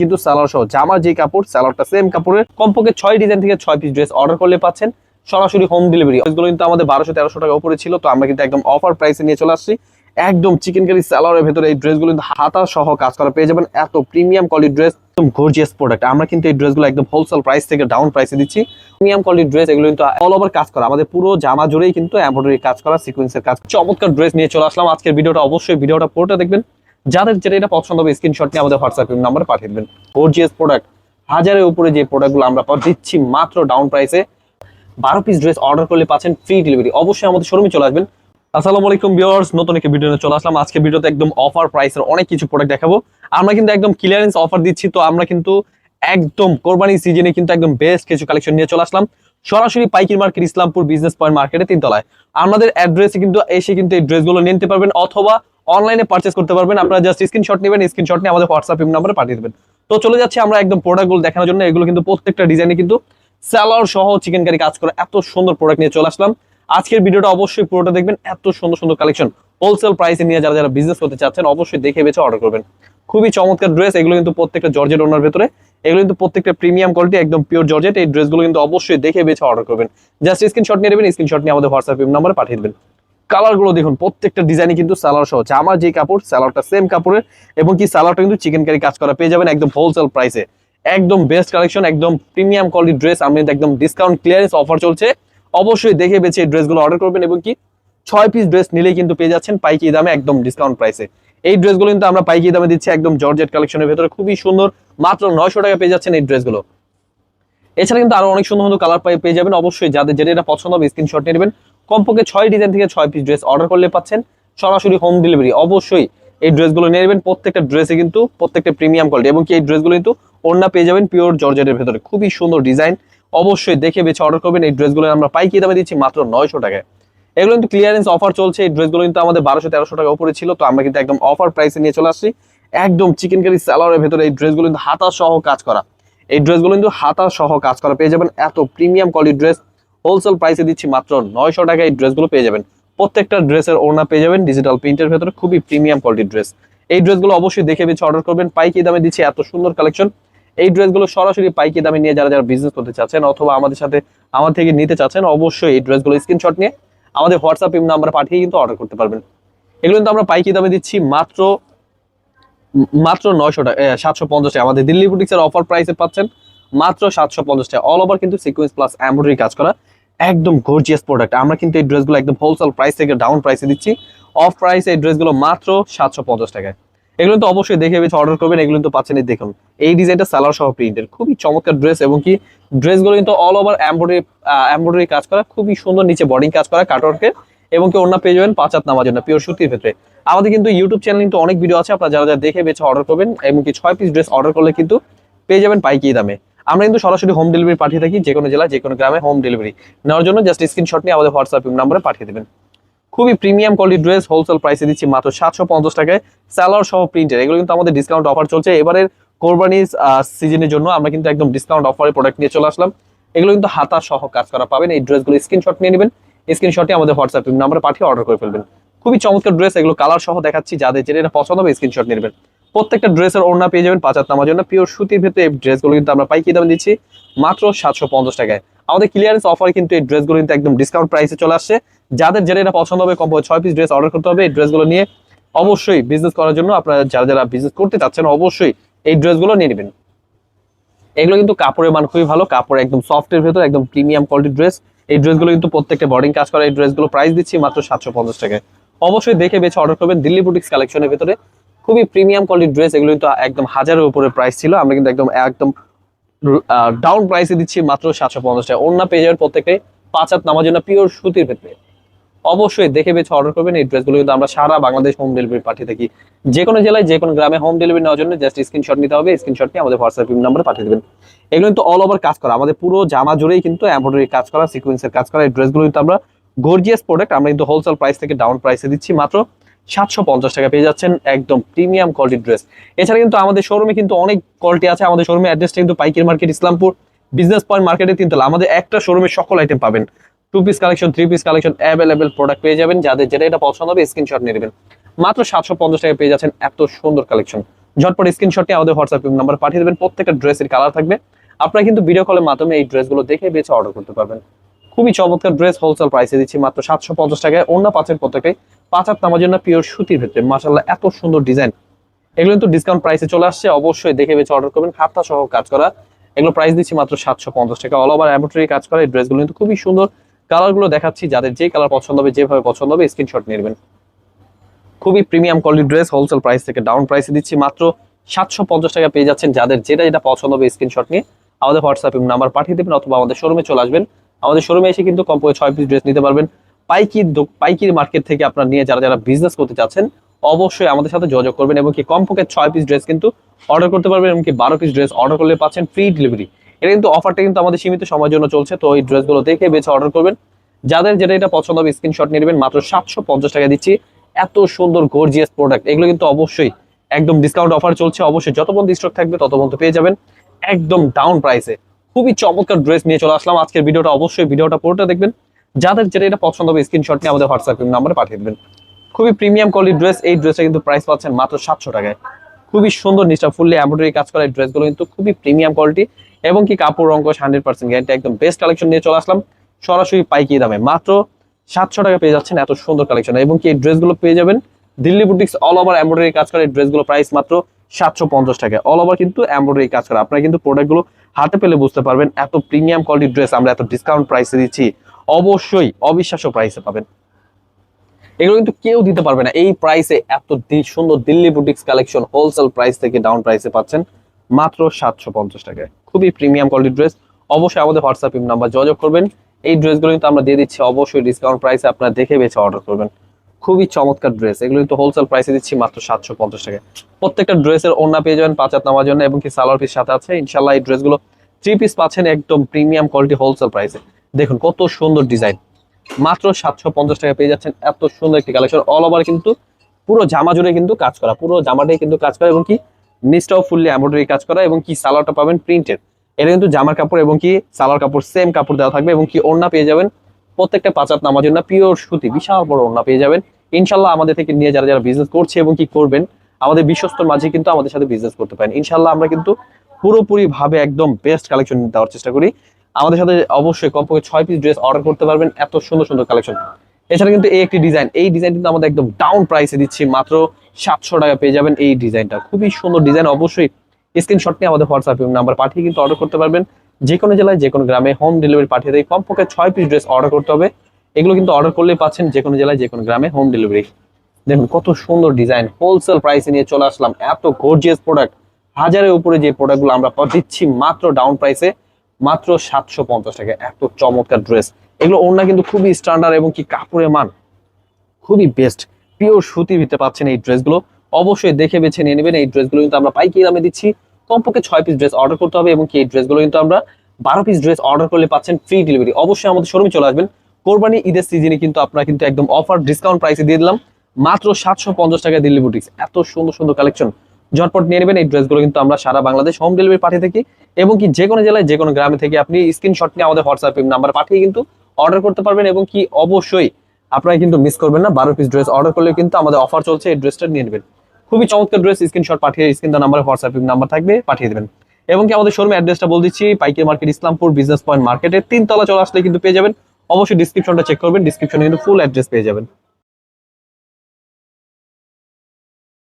কিন্তু সালোয়ার সহ জামার যে কাপড়, সালোয়ারটা সেম কাপড়ের, কমপক্ষে ছয় ডিজাইন থেকে ছয় পিস ড্রেস অর্ডার করলে পাচ্ছেন। সরাসরি হোম ডেলিভারি এগুলো কিন্তু আমাদের বারোশো তেরোশো টাকা উপরে ছিল, তো আমরা কিন্তু একদম অফার প্রাইসে নিয়ে চলে আসছি। একদম চিকেন কারি ভেতরে এই ড্রেসগুলো কিন্তু হাতা সহ কাজ করা পেয়ে যাবেন। এত প্রিমিয়াম কোয়ালিটি ড্রেস একদম গর্জিয়াস প্রোডাক্ট আমরা কিন্তু এই ড্রেসগুলো একদম হোলসেল প্রাইস থেকে ডাউন প্রাইসে দিচ্ছি। প্রিমিয়াম কোয়ালিটি ড্রেস এগুলো কিন্তু অল ওভার কাজ করা। আমাদের পুরো জামা জুড়েই কিন্তু এমব্রয়ডারি কাজ করা সিকোয়েন্সের কাজ। চমৎকার ড্রেস নিয়ে চলে আসলাম। আজকের ভিডিওটা অবশ্যই ভিডিওটা পুরোটা দেখবেন। যাদের যেটা এটা পছন্দ হবে স্ক্রিনশট নিয়ে আমাদের হোয়াটসঅ্যাপ নাম্বারে পাঠিয়ে দেবেন। গর্জিয়াস প্রোডাক্ট হাজারের উপরে যে প্রোডাক্টগুলো আমরা দিচ্ছি মাত্র ডাউন প্রাইসে বারো পিস ড্রেস অর্ডার করলে পাচ্ছেন ফ্রি ডেলিভারি অবশ্যই আমাদের শোরুমে চলে আসবেন। আসসালামু আলাইকুম ভিউয়ার্স নতুন একটি ভিডিও নিয়ে চলে আসলাম। আজকে ভিডিওতে একদম অফার প্রাইসের অনেক কিছু প্রোডাক্ট দেখাবো। আমরা কিন্তু একদম ক্লিয়ারেন্স অফার দিচ্ছি, তো আমরা কিন্তু একদম কোরবানি সিজনে কিন্তু একদম বেস্ট কিছু কালেকশন নিয়ে চলে আসলাম। সরাসরি পাইকির মার্কেট, ইসলামপুর বিজনেস পয়েন্ট মার্কেটে তিনতলায়। আমাদের অ্যাড্রেসে কিন্তু এসে কিন্তু এই ড্রেসগুলো নিতে পারবেন, অথবা অনলাইনে পারচেস করতে পারবেন। আপনারা জাস্ট স্ক্রিনশট নেবেন স্ক্রিনশট নিয়ে আমাদের হোয়াটসঅ্যাপ নাম্বারে পাঠিয়ে দেবেন। তো চলে যাচ্ছে আমরা একদম প্রোডাক্টগুলো দেখানোর জন্য। এগুলো কিন্তু প্রত্যেকটা ডিজাইনে কিন্তু স্যালার সহ চিকেন কারি কাজ করে। এত সুন্দর প্রোডাক্ট নিয়ে চলে আসলাম। আজকের ভিডিওটা অবশ্যই পুরোটা দেখবেন। এত সুন্দর সুন্দর কালেকশন হোলসেল প্রাইসে নিয়ে যারা যারা বিজনেস করতে চাচ্ছেন, অবশ্যই দেখে বেছে অর্ডার করবেন। খুবই চমৎকার ড্রেস এগুলো কিন্তু প্রত্যেকটা জর্জেট ওনার ভেতরে। এগুলো কিন্তু প্রত্যেকটা প্রিমিয়াম কোয়ালিটি একদম পিওর জর্জেট এই ড্রেসগুলো কিন্তু অবশ্যই দেখে বেছে অর্ডার করবেন। জাস্ট স্ক্রিনশট নিয়ে নেবেন স্ক্রিনশট নিয়ে আমাদের হোয়াটসঅ্যাপ নাম্বারে পাঠিয়ে দেবেন। কালারগুলো দেখুন, প্রত্যেকটা ডিজাইনই কিন্তু সালোয়ার সহ আমার যে কাপড় সালোয়ারটা সেম কাপড়ের, এবং কি সালোয়ারটা কিন্তু চিকেন কারি কাজ করা পেয়ে যাবেন একদম হোলসেল প্রাইসে একদম বেস্ট কালেকশন একদম প্রিমিয়াম কোয়ালিটি ড্রেস আমি একদম ডিসকাউন্ট ক্লিয়ারেন্স অফার চলছে। অবশ্যই দেখে বেছে এই ড্রেসগুলো অর্ডার করবেন, এবং কি ছয় পিস ড্রেস নিলেই কিন্তু পেয়ে যাচ্ছেন পাইকি দামে একদম ডিসকাউন্ট প্রাইসে এই ড্রেসগুলো কিন্তু আমরা পাইকি দামে দিচ্ছি একদম জর্জেট কালেকশনের ভেতরে, খুবই সুন্দর, মাত্র নয়শো টাকা পেয়ে যাচ্ছেন এই ড্রেসগুলো এছাড়া কিন্তু আরও অনেক সুন্দর সুন্দর কালার পেয়ে যাবেন। অবশ্যই যাদের যেটা এটা পছন্দ হবে স্ক্রিনশট নিয়ে নেবেন। কমপক্ষে ছয় ডিজাইন থেকে ছয় পিস ড্রেস অর্ডার করলে পাচ্ছেন। সরাসরি হোম ডেলিভারি অবশ্যই এই ড্রেসগুলো নিয়ে নেবেন। প্রত্যেকটা ড্রেসে কিন্তু প্রত্যেকটা প্রিমিয়াম কোয়ালিটি এবং কি এই ড্রেসগুলো কিন্তু ওড়না পেয়ে যাবেন পিওর জর্জেটের ভেতরে। খুবই সুন্দর ডিজাইন অবশ্যই দেখে বেছে অর্ডার করবেন। এই ড্রেসগুলো আমরা পাইকি দামে দিচ্ছি মাত্র নয়শো টাকায়। এগুলো কিন্তু ক্লিয়ারেন্স অফার চলছে। এই ড্রেসগুলো কিন্তু আমাদের বারোশো, তেরোশো টাকা উপরে ছিল। তো আমরা কিন্তু একদম অফার প্রাইসে নিয়ে চলে আসছি। একদম চিকেন কারি স্যালারের ভেতরে এই ড্রেসগুলো কিন্তু হাতা সহ কাজ করা। এই ড্রেসগুলো কিন্তু হাতা সহ কাজ করা। পেয়ে যাবেন এত প্রিমিয়াম কোয়ালিটি ড্রেস হোলসেল প্রাইসে দিচ্ছি মাত্র নয়শো টাকায় এই ড্রেসগুলো পেয়ে যাবেন। প্রত্যেকটা ড্রেসের ওড়না পেয়ে যাবেন ডিজিটাল প্রিন্টের ভেতরে খুবই প্রিমিয়াম কোয়ালিটির ড্রেস এই ড্রেসগুলো অবশ্যই দেখে বেছে অর্ডার করবেন। পাইকি দামে দিচ্ছি এত সুন্দর কালেকশন এই ড্রেসগুলো সরাসরি পাইকি দামে নিয়ে যারা যারা বিজনেস করতে চাচ্ছেন অথবা আমাদের সাথে, আমার থেকে নিতে চাচ্ছেন, অবশ্যই এই ড্রেসগুলো স্ক্রিনশট নিয়ে আমাদের হোয়াটসঅ্যাপ নাম্বার পাঠিয়ে কিন্তু অর্ডার করতে পারবেন। এগুলো কিন্তু আমরা পাইকি দামে দিচ্ছি মাত্র মাত্র নয়শো টাকা সাতশো পঞ্চাশ আমাদের দিল্লি বুটিক্সের অফার প্রাইসে পাচ্ছেন মাত্র সাতশো পঞ্চাশ টাকা। অল ওভার কিন্তু সিকুয়েন্স প্লাস এমব্রয়ডারি কাজ করা। একদম গর্জিয়াস প্রোডাক্ট আমরা কিন্তু এই ড্রেসগুলো একদম হোলসেল প্রাইস থেকে ডাউন প্রাইসে দিচ্ছি। অফ প্রাইস এই ড্রেসগুলো মাত্র সাতশো পঞ্চাশ টাকায়। এগুলো তো অবশ্যই দেখে বেছে অর্ডার করবেন, এগুলো তো পাচ্ছেন দেখুন। এই ডিজাইনটা সালোয়ার সহ প্রিন্টের খুবই চমৎকার ড্রেস এবং কি ড্রেসগুলো কিন্তু অল ওভার এমব্রয়ডারি এমব্রয়ডারি কাজ করা। খুবই সুন্দর নিচে বডিং কাজ করা কাটওয়ার্কের এবং কি অন্য পেয়ে যাবেন পাঁচাত নামার জন্য পিওর সুতির ক্ষেত্রে। আমাদের কিন্তু ইউটিউব চ্যানেল কিন্তু অনেক ভিডিও আছে, আপনারা যারা যারা দেখে বেছে অর্ডার করবেন। এবং কি ছয় পিস ড্রেস অর্ডার করলে কিন্তু পেয়ে যাবেন পাইকি দামে। আমরা কিন্তু সরাসরি হোম ডেলিভারি পাঠিয়ে থাকি যে কোনো জেলায়, যে কোনো গ্রামে হোম ডেলিভারি নেওয়ার জন্য জাস্ট স্ক্রিনশট নিয়ে আমাদের হোয়াটসঅ্যাপ নাম্বারে পাঠিয়ে দেবেন। খুবই প্রিমিয়াম কোয়ালিটি ড্রেস হোলসেল প্রাইসে দিচ্ছি মাত্র সাতশো পঞ্চাশ টাকায়। স্যালার সহ প্রিন্টের এগুলো কিন্তু আমাদের ডিসকাউন্ট অফার চলছে। এবারের কোরবানি সিজনের জন্য আমরা কিন্তু একদম ডিসকাউন্ট অফারে প্রোডাক্ট নিয়ে চলে আসলাম। এগুলো কিন্তু হাতা সহ কাজ করা পাবেন। এই ড্রেসগুলো স্ক্রিনশট নিয়ে নেবেন। স্ক্রিনশটে আমাদের হোয়াটসঅ্যাপ নাম্বারে পাঠিয়ে অর্ডার করে ফেলবেন। খুবই চমৎকার ড্রেস এগুলো কালার সহ দেখাচ্ছি। যাদের যেটা পছন্দ হবে স্ক্রিনশট নেবেন। প্রত্যেকটা ড্রেসের ওড়না পেয়ে যাবেন পাঁচাত নামার জন্য। পিওর সুতির ভেতরে এই ড্রেসগুলো কিন্তু আমরা পাইকি দামে দিচ্ছি মাত্র সাতশো পঞ্চাশ টাকায়। আমাদের ক্লিয়ারেন্স অফার কিন্তু এই ড্রেসগুলো কিন্তু একদম ডিসকাউন্ট প্রাইসে চলে আসছে। যাদের যেটা এটা পছন্দ হবে কম ছয় পিস ড্রেস অর্ডার করতে হবে। এই ড্রেসগুলো নিয়ে অবশ্যই বিজনেস করার জন্য আপনারা যারা যারা বিজনেস করতে চাচ্ছেন, অবশ্যই এই ড্রেসগুলো নিয়ে নেবেন। এগুলো কিন্তু কাপড়ের মান খুবই ভালো। কাপড় একদম সফটের ভেতর, একদম প্রিমিয়াম কোয়ালিটির ড্রেস এই ড্রেসগুলো কিন্তু প্রত্যেকটা বর্ডিং কাজ করা, এই ড্রেসগুলো প্রাইস দিচ্ছি মাত্র সাতশো পঞ্চাশ টাকায়। অবশ্যই দেখে বেছে অর্ডার করবেন দিল্লি বুটিক্স কালেকশনের ভেতরে। খুবই প্রিমিয়াম কোয়ালিটির ড্রেস এগুলো কিন্তু একদম হাজারের উপরে প্রাইস ছিল। আমরা কিন্তু একদম একদম ডাউন প্রাইসে দিচ্ছি মাত্র সাতশো পঞ্চাশ টাকা। অন্য পেয়ে প্রত্যেকে পাঁচ হাত নামার জন্য পিওর সুতির ভেতরে। অবশ্যই দেখে বেছে অর্ডার করবেন। এই ড্রেসগুলো কিন্তু আমরা সারা বাংলাদেশ হোম ডেলিভারি পাঠিয়ে থাকি। যে কোনো জেলায়, যে কোনো গ্রামে হোম ডেলিভারি নেওয়ার জন্য জাস্ট স্ক্রিনশট নিতে হবে। স্ক্রিনশট নিয়ে আমাদের হোয়াটসঅ্যাপ নাম্বারে পাঠিয়ে দেবেন। এগুলো কিন্তু অল ওভার কাজ করা। আমাদের পুরো জামা জুড়েই কিন্তু এমব্রয়ডারি কাজ করা সিকোয়েন্সের কাজ করা। এই ড্রেসগুলো কিন্তু আমরা গর্জিয়াস প্রোডাক্ট আমরা কিন্তু হোলসেল প্রাইস থেকে ডাউন প্রাইসে দিচ্ছি মাত্র সাতশো পঞ্চাশ টাকা পেয়ে যাচ্ছেন একদম প্রিমিয়াম কোয়ালিটির ড্রেস এছাড়া কিন্তু আমাদের শোরুমে কিন্তু অনেক কোয়ালিটি আছে। আমাদের শোরুমে অ্যাড্রেসটা কিন্তু পাইকারি মার্কেট ইসলামপুর বিজনেস পয়েন্ট মার্কেটে তিনতলা। আমাদের একটা শোরুমে সকল আইটেম পাবেন। Two piece collection three piece collection available product পেয়ে যাবেন। যাদের যেটা এটা পছন্দ হবে স্ক্রিনশট নিয়ে নেবেন। মাত্র সাতশো পঞ্চাশ টাকা পেয়ে যাচ্ছেন এত সুন্দর কালেকশন ঝটপট স্ক্রিনশট আমাদের হোয়াটসঅ্যাপ নাম্বার পাঠিয়ে দেবেন। প্রত্যেকটা ড্রেসের কালার থাকবে। আপনারা কিন্তু ভিডিও কলের মাধ্যমে এই ড্রেসগুলো দেখে বেছে অর্ডার করতে পারবেন। খুবই চমৎকার ড্রেস হোলসেল প্রাইসে দিচ্ছি মাত্র সাতশো পঞ্চাশ টাকায়। অন্য পাঁচের প্রত্যেকটাই পাঁচ হাত নামার জন্য পিওর সুতির ভেতরে। মাসাল্লাহ এত সুন্দর ডিজাইন এগুলো কিন্তু ডিসকাউন্ট প্রাইসে চলে আসছে, অবশ্যই দেখে বেছে অর্ডার করবেন। হাতটা সহ কাজ করা। এগুলো প্রাইস দিচ্ছি মাত্র সাতশো পঞ্চাশ টাকা। অল ওভার অ্যাম্বোটারি কাজ করা, এই ড্রেসগুলো কিন্তু খুবই সুন্দর। কালারগুলো দেখাচ্ছি, যাদের যে কালার পছন্দ হবে, যেভাবে পছন্দ হবে স্ক্রিনশট নেবেন। খুবই premium quality dress wholesale price থেকে ডাউন প্রাইসে দিচ্ছি মাত্র সাতশো পঞ্চাশ টাকা পেয়ে যাচ্ছেন। যাদের যেটা যেটা পছন্দ হবে স্ক্রিনশট নিয়ে আমাদের হোয়াটসঅ্যাপ নাম্বার পাঠিয়ে দেবেন, অথবা আমাদের শোরুমে চলে আসবেন। আমাদের শোরুমে এসে কিন্তু কমপক্ষে ছয় পিস ড্রেস নিতে পারবেন। পাইকি পাইকির মার্কেট থেকে আপনারা নিয়ে যারা যারা বিজনেস করতে চাচ্ছেন, অবশ্যই আমাদের সাথে যোগাযোগ করবেন এবং কি কমপক্ষে ছয় পিস ড্রেস কিন্তু অর্ডার করতে পারবেন এবং কি বারো পিস ড্রেস অর্ডার করলে পাচ্ছেন ফ্রি ডেলিভারি এটা কিন্তু অফারটা কিন্তু আমাদের সীমিত সময়ের জন্য চলছে, তো এই ড্রেসগুলো দেখে বেছে অর্ডার করবেন। যাদের যেটা এটা পছন্দ হবে স্ক্রিনশট নিয়ে নেবেন, মাত্র সাতশো পঞ্চাশ টাকা দিচ্ছি। এত সুন্দর গর্জিয়াস প্রোডাক্ট এগুলো কিন্তু অবশ্যই একদম ডিসকাউন্ট অফার চলছে। অবশ্যই যত পর্যন্ত স্টক থাকবে, তত পর্যন্ত পেয়ে যাবেন। একদম ডাউন প্রাইসে খুবই চমৎকার ড্রেস নিয়ে চলে আসলাম। আজকের ভিডিওটা অবশ্যই, ভিডিওটা পুরোটা দেখবেন। যাদের যেটা এটা পছন্দ হবে স্ক্রিনশট নিয়ে আমাদের হোয়াটসঅ্যাপ নাম্বারে পাঠিয়ে দেবেন। খুবই প্রিমিয়াম কোয়ালিটি ড্রেস এই ড্রেসটা কিন্তু প্রাইস পাচ্ছেন মাত্র সাতশো টাকায়। খুবই সুন্দর নিচটা ফুললি এমব্রয়ডারি কাজ করা এই ড্রেসগুলো কিন্তু খুবই প্রিমিয়াম কোয়ালিটি এবং কি কাপড় রঙ হান্ড্রেড পার্সেন্ট গ্যারান্টি একদম বেস্ট কালেকশন নিয়ে চলে আসলাম। সরাসরি পাইকি দামে, মাত্র সাতশো টাকা পেয়ে যাচ্ছেন এত সুন্দর কালেকশন এবং কি এই ড্রেসগুলো পেয়ে যাবেন, Delhi boutiques all over embroidery কাজ করা এই ড্রেসগুলো প্রাইস মাত্র সাতশো পঞ্চাশ টাকা অল ওভার কিন্তু এমব্রয়ডারি কাজ করা। আপনারা কিন্তু প্রোডাক্টগুলো হাতে পেলে বুঝতে পারবেন, এত প্রিমিয়াম কোয়ালিটির ড্রেস আমরা এত ডিসকাউন্ট প্রাইসে দিচ্ছি। অবশ্যই অবিশ্বাস্য প্রাইসে পাবেন। এগুলো কিন্তু কেউ দিতে পারবে না। এই প্রাইসে এত সুন্দর Delhi boutiques collection wholesale price থেকে ডাউন প্রাইসে পাচ্ছেন মাত্র সাতশো পঞ্চাশ টাকায়। খুবই প্রিমিয়াম কোয়ালিটির ড্রেস অবশ্যই আমাদের হোয়াটসঅ্যাপ নাম্বার যোগাযোগ করবেন। এই ড্রেসগুলো কিন্তু আমরা দিয়ে দিচ্ছি। অবশ্যই ডিসকাউন্ট প্রাইসে আপনারা দেখে বেছে অর্ডার করবেন। খুবই চমৎকার ড্রেস এগুলো কিন্তু হোলসেল প্রাইসে দিচ্ছি মাত্র সাতশো পঞ্চাশ টাকা প্রত্যেকটা ড্রেসের ওড়না পেয়ে যাবেন পাঁচ নামার জন্য এবং কি সালোয়ার পিস সাথে আছে। ইনশাল্লাহ এই ড্রেসগুলো থ্রি পিস পাচ্ছেন একদম প্রিমিয়াম কোয়ালিটি হোলসেল প্রাইসে দেখুন কত সুন্দর ডিজাইন। মাত্র সাতশো পঞ্চাশ টাকা পেয়ে যাচ্ছেন। এত সুন্দর একটি কালেকশন অল ওভার কিন্তু পুরো জামা জুড়ে কিন্তু কাজ করা, পুরো জামাটাই কিন্তু কাজ করা এবং কি নিচটাও ফুললি এমব্রয়ডারি কাজ করা এবং কি সালোয়ারটা পাবেন প্রিন্টেড এটা কিন্তু জামার কাপড় এবং কি সালোয়ার কাপড় সেম কাপড় দেওয়া থাকবে এবং কি ওড়না পেয়ে যাবেন। প্রত্যেকটা পাঁচাত নামার জন্য পিওর সুতি, বিশাল বড় ওড়না পেয়ে যাবেন। ইনশাল্লাহ আমাদের থেকে নিয়ে যারা যারা বিজনেস করছে এবং কি করবেন, আমাদের বিশ্বস্তর মাঝে কিন্তু আমাদের সাথে বিজনেস করতে পারেন। ইনশাল্লাহ আমরা কিন্তু পুরোপুরি ভাবে একদম বেস্ট কালেকশন দেওয়ার চেষ্টা করি। আমাদের সাথে অবশ্যই কমপক্ষে ছয় পিস ড্রেস অর্ডার করতে পারবেন। এত সুন্দর সুন্দর কালেকশন এছাড়া কিন্তু এই একটি ডিজাইন এই ডিজাইন কিন্তু আমাদের একদম ডাউন প্রাইসে দিচ্ছি। মাত্র সাতশো টাকা পেয়ে যাবেন এই ডিজাইনটা খুবই সুন্দর ডিজাইন অবশ্যই স্ক্রিনশট নিয়ে আমাদের হোয়াটসঅ্যাপ নাম্বার পাঠিয়ে কিন্তু অর্ডার করতে পারবেন। যে কোনো জেলায় যে কোনো গ্রামে হোম ডেলিভারি পাঠিয়ে দেয় কমপক্ষে ছয় পিস ড্রেস অর্ডার করতে হবে। এগুলো কিন্তু অর্ডার করলেই পাচ্ছেন যে কোনো জেলায় যে কোনো গ্রামে হোম ডেলিভারি দেখুন, কত সুন্দর ডিজাইন হোলসেল প্রাইসে নিয়ে চলে আসলাম। এত গর্জিয়াস প্রোডাক্ট হাজারের উপরে যে প্রোডাক্টগুলো আমরা দিচ্ছি মাত্র ডাউন প্রাইসে মাত্র সাতশো পঞ্চাশ টাকা। এত চমৎকার ড্রেস এগুলো ওড়না কিন্তু খুবই স্ট্যান্ডার্ড এবং কি কাপড়ের মান খুবই বেস্ট পিওর সুতির ভিতরে পাচ্ছেন এই ড্রেসগুলো অবশ্যই দেখে বেছে নিয়ে নেবেন। এই ড্রেসগুলো কিন্তু আমরা পাইকারি দামে দিচ্ছি। কমপক্ষে ছয় পিস ড্রেস অর্ডার করতে হবে এবং কি এই ড্রেসগুলো কিন্তু আমরা বারো পিস ড্রেস অর্ডার করলে পাচ্ছেন ফ্রি ডেলিভারি অবশ্যই আমাদের শোরুমে চলে আসবেন। কোরবানি ঈদের সিজনে কিন্তু আপনারা কিন্তু একদম অফার ডিসকাউন্ট প্রাইসে দিয়ে দিলাম। মাত্র সাতশো পঞ্চাশ টাকা দিল্লি বুটিক্স এত সুন্দর সুন্দর কালেকশন ঝটপট নিয়ে নেবেন। এই ড্রেসগুলো কিন্তু আমরা সারা বাংলাদেশ হোম ডেলিভারি পাঠিয়ে থাকি এবং কি যে কোনো জেলায়, যে কোনো গ্রামে থেকে আপনি স্ক্রিনশট নিয়ে আমাদের হোয়াটসঅ্যাপ নাম্বার পাঠিয়ে কিন্তু অর্ডার করতে পারবেন এবং কি অবশ্যই আপনারা কিন্তু মিস করবেন না। বারো পিস ড্রেস অর্ডার করলে কিন্তু আমাদের অফার চলছে, এই ড্রেসটা নিয়ে নেবেন। খুবই চমৎকার ড্রেস স্ক্রিনশট পাঠিয়ে স্ক্রিন নাম্বার হোয়াটসঅ্যাপ নাম্বার থাকবে, পাঠিয়ে দেবেন। এবং কি আমাদের শোরুম অ্যাড্রেসটা বলে দিচ্ছি, পাইকারি মার্কেট, ইসলামপুর বিজনেস পয়েন্ট মার্কেটের তিনতলা চলে আসলে কিন্তু পেয়ে যাবেন। অবশ্যই ডিসক্রিপশনটা চেক করবেন ডিসক্রিপশনে কিন্তু ফুল অ্যাড্রেস পেয়ে যাবেন।